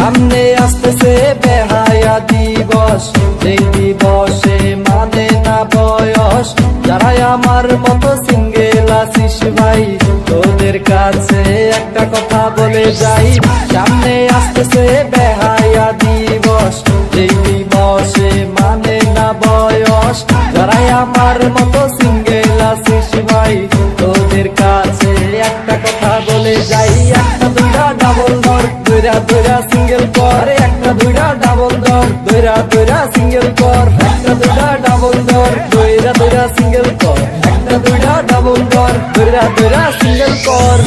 সামনে আসতেছে বেহায়া দিবস। যেই দিবসে মানে না বয়স। যারা আমার মতো সিঙ্গেল আছিস ভাই, তোদের কাছে একটা কথা বলে যাই। সামনে আসতেছে বেহায়া ডাবল ধর দুইরা দুইরা সিঙ্গেল কর একটা দুইটা ডাবল সিঙ্গেল কর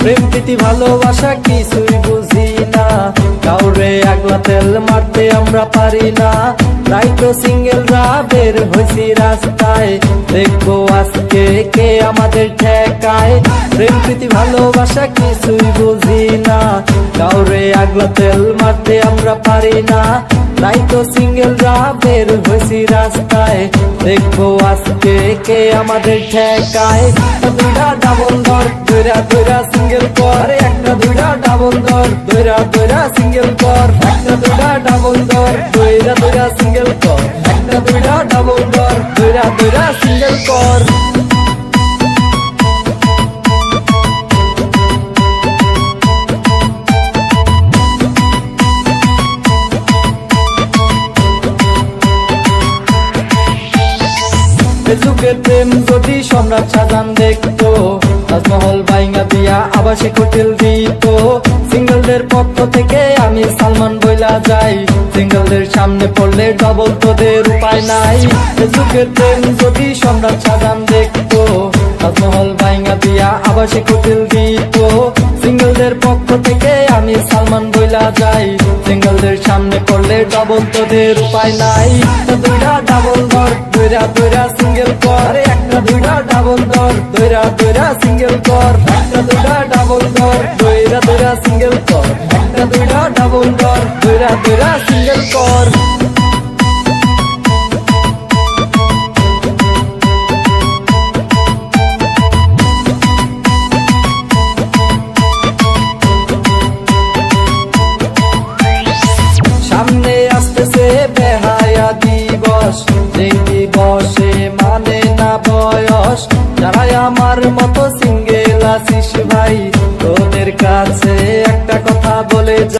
প্রেম প্রীতি, ভালোবাসা কিছুই বুঝি না। কাউরে আগলা তেল মারতে আমরা পারি না। তাই তো সিঙ্গেলরা বের হয়েছি রাস্তায় দেখব আজকে কে আমাদের ঠেকায় প্রেম প্রীতি ভালোবাসা কিছুই বুঝি না কাউরে আগলা তেল মারতে আমরা পারি না তাই তো সিঙ্গেলরা বের হয়েছি রাস্তায় দেখব আজকে কে আমাদের ঠেকায় দুইটা ডাবল ধর দুইরা দুইরা সিঙ্গেল কর একটা দুইটা ডাবল ধর দুইরা দুইরা সিঙ্গেল কর একটা দুইটা ডাবল ধর দুইরা দুইরা সিঙ্গেল কর। একটা দুইটা ডাবল ধর দুইরা দুইরা সিঙ্গেল কর। ফেসবুকের প্রেম যদি সম্রাট সাজান দেখতো, তাজমহল বাইঙ্গা দিয়া আবাসিক হোটেল দিত। সিঙ্গেলদের পক্ষ থেকে আমি সালমান বইলা যাই, সিঙ্গেলদের সামনে পড়লে ডবল তোদের উপায় নাই। ফেসবুকের প্রেম যদি সম্রাট সাজান দেখতো, তাজমহল বাইঙ্গা দিয়া আবাসিক হোটেল দিত। সিঙ্গেলদের পক্ষ থেকে আমি সালমান বইলা যাই। সিঙ্গেলদের সামনে পড়লে ডবল তোদের উপায় নাই। দুইটা ডাবল ধর দুইরা দুইরা সিঙ্গেল কর। একটা দুইটা ডাবল ধর দুইরা দুইরা সিঙ্গেল কর। একটা দুইটা ডাবল ধর দুইরা দুইরা সিঙ্গেল কর। একটা দুইটা ডাবল ধর দুইরা দুইরা সিঙ্গেল কর সামনে আসতেছে বেহায়া দিবস যেই দিবসে মানে না বয়স। যারাই আমার মতো সিঙ্গেল আছিস ভাই, তোদের কাছে একটা কথা বলে যা-